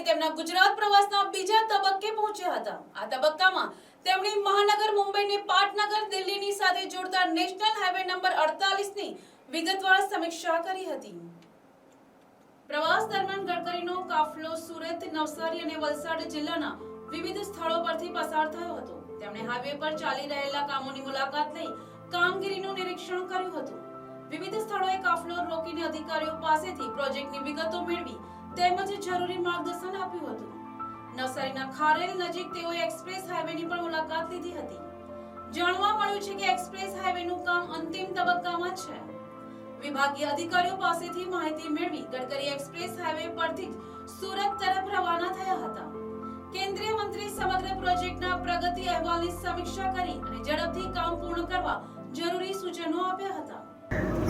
આજે તેમના ગુજરાત પ્રવાસના બીજા તબક્કે પહોંચ્યા હતા. આ તબક્કામાં તેમણે મહાનગર મુંબઈને પાટનગર દિલ્હીની સાથે જોડતા નેશનલ હાઈવે નંબર 48 ની વિગતવાર સમીક્ષા કરી હતી. પ્રવાસ દરમિયાન ગડકરીનો કાફલો સુરત, નવસારી અને વલસાડ જિલ્લાના વિવિધ સ્થળો પરથી પસાર થયો હતો. તેમણે હાઈવે પર ચાલી રહેલા કામોની મુલાકાત લઈ કામગીરીનું નિરીક્ષણ કર્યું હતું. વિવિધ સ્થળોએ કાફલો રોકીને અધિકારીઓ પાસેથી પ્રોજેક્ટની વિગતો મેળવી તેમજ જરૂરી માર્ગદર્શન આપ્યું હતું. નવસારીના ખારેલ નજીક તેઓએ એક્સપ્રેસ હાઈવેની પણ મુલાકાત લીધી હતી. જાણવા મળ્યું છે કે એક્સપ્રેસ હાઈવેનું કામ અંતિમ તબક્કામાં છે. વિભાગીય અધિકારીઓ પાસેથી માહિતી મેળવી ગડકરી એક્સપ્રેસ હાઈવે પરથી સુરત તરફ રવાના થયા હતા. કેન્દ્રીય મંત્રી સમગ્ર પ્રોજેક્ટના પ્રગતિ અહેવાલની સમીક્ષા કરી અને ઝડપથી કામ પૂર્ણ કરવા જરૂરી સૂચનો આપ્યા હતા.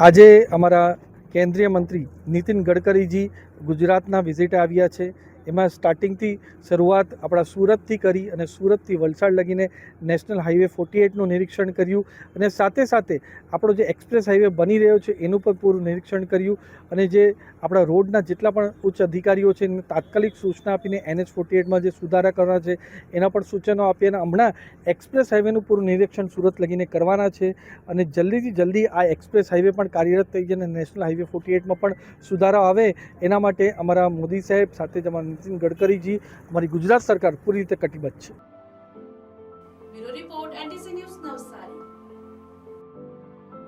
આજે અમારા કેન્દ્રીય મંત્રી નીતિન ગડકરીજી ગુજરાતના વિઝિટે આવ્યા છે. એમાં સ્ટાર્ટિંગથી શરૂઆત આપણા સુરતથી કરી અને સુરતથી વલસાડ લગીને નેશનલ હાઈવે ફોર્ટી એટનું નિરીક્ષણ કર્યું અને સાથે સાથે આપણો જે એક્સપ્રેસ હાઈવે બની રહ્યો છે, એનું પણ પૂરું નિરીક્ષણ કર્યું અને જે આપણા રોડના જેટલા પણ ઉચ્ચ અધિકારીઓ છે, એમને તાત્કાલિક સૂચના આપીને એનએચ ફોર્ટી એટમાં જે સુધારા કરવાના છે, એના પણ સૂચનો આપી અને હમણાં એક્સપ્રેસ હાઈવેનું પૂરું નિરીક્ષણ સુરત લગીને કરવાના છે અને જલ્દીથી જલ્દી આ એક્સપ્રેસ હાઈવે પણ કાર્યરત થઈ જાય અને નેશનલ હાઈવે ફોર્ટી એટમાં પણ સુધારો આવે. એના માટે અમારા મોદી સાહેબ સાથે જ અમારા નિતિન ગડકરીજી અમારી ગુજરાત સરકાર પૂરી રીતે કટિબદ્ધ છે. Bureau report NTC news Navsari.